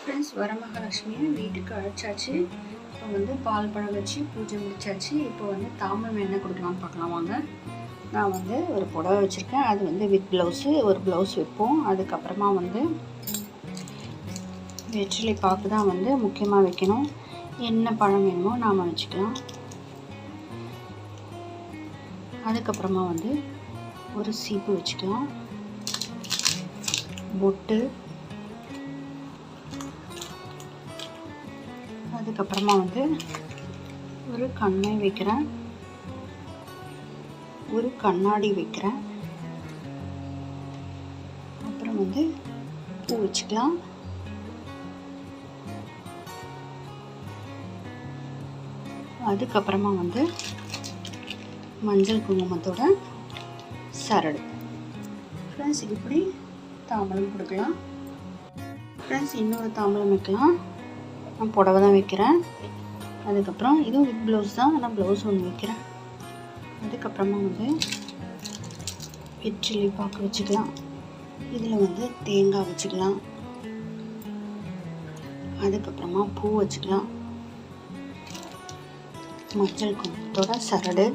Friends வரமகாலட்சுமியை வீட்டுக்கு அழைச்சாச்சு. இப்போ வந்து பால் பழம் வச்சு பூஜை முடிச்சாச்சு. இப்போ வந்து தாம்பரம் என்ன கொடுக்கலாம்னு பார்க்கலாம் வாங்க. நான் வந்து ஒரு புடவை வச்சுருக்கேன். அது வந்து வித் ப்ளவுஸு ஒரு ப்ளவுஸ் வைப்போம். அதுக்கப்புறமா வந்து வெற்றிலை பாக்கு தான் வந்து முக்கியமாக வைக்கணும். என்ன பழம் வேணுமோ நாம் வச்சுக்கலாம். அதுக்கப்புறமா வந்து ஒரு சீப்பு வச்சுக்கலாம். பொட்டு அதுக்கப்புறமா வந்து ஒரு கண்ணை வைக்கிறேன். ஒரு கண்ணாடி வைக்கிறேன். அப்புறம் வந்து பூ வச்சுக்கலாம். அதுக்கப்புறமா வந்து மஞ்சள் குங்குமத்தோட சரடு. ஃப்ரெண்ட்ஸ் இப்படி தாம்பலம் கொடுக்கலாம். ஃப்ரெண்ட்ஸ் இன்னொரு தாம்பலம் வைக்கலாம். நான் புடவை தான் வைக்கிறேன். அதுக்கப்புறம் இதுவும் வித் ப்ளவுஸ் தான். ஆனால் ப்ளவுஸ் ஒன்று வைக்கிறேன். அதுக்கப்புறமா வந்து வெற்றிலை பாக்கு வச்சுக்கலாம். இதில் வந்து தேங்காய் வச்சுக்கலாம். அதுக்கப்புறமா பூ வச்சுக்கலாம். மஞ்சள் குங்குமத்தோட சரடு.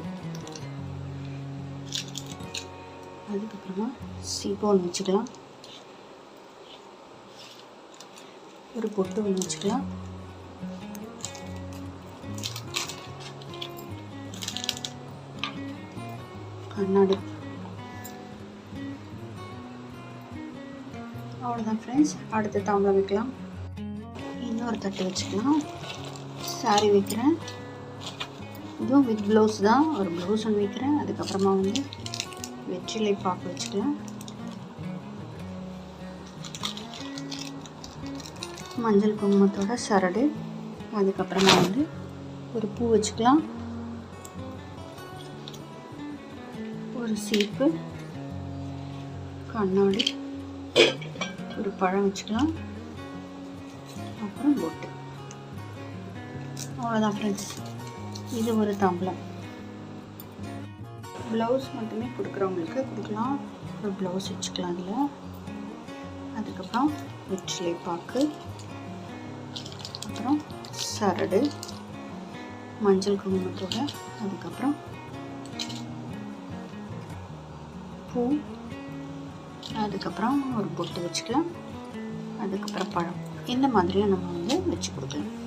அதுக்கப்புறமா சீப்பு ஒன்று வச்சுக்கலாம். ஒரு பொட்டு ஒன்று வச்சுக்கலாம். கண்ணாடி. அவ்வளோதான் ஃப்ரெண்ட்ஸ் அடுத்து தாம்பளம் வைக்கலாம். இன்னொரு தட்டு வச்சுக்கலாம். சாரி வைக்கிறேன். இதுவும் வித் ப்ளவுஸ் தான். ஒரு ப்ளவுஸ் ஒன்று வைக்கிறேன். அதுக்கப்புறமா வந்து வெற்றிலை பாக்கு வச்சுக்கலாம். மஞ்சள் குங்குமத்தோட சரடு. அதுக்கப்புறமா வந்து ஒரு பூ வச்சுக்கலாம். ஒரு சீப்பு கண்ணாடி ஒரு பழம் வச்சுக்கலாம். அப்புறம் போட்டு அவ்வளோதான் ஃப்ரெண்ட்ஸ் இது ஒரு தம்பளம் ப்ளவுஸ் மட்டுமே கொடுக்குறவங்களுக்கு கொடுக்கலாம். ஒரு ப்ளவுஸ் வச்சுக்கலாம் அதில் அதுக்கப்புறம் வெற்றிலை பாக்கு. அப்புறம் சரடு மஞ்சள் குங்குமத்தோட அதுக்கப்புறம் பூ அதுக்கப்புறம் ஒரு பொட்டு வச்சுக்கலாம். அதுக்கப்புறம் பழம். இந்த மாதிரியும் நம்ம வந்து வச்சு கொடுக்கலாம்.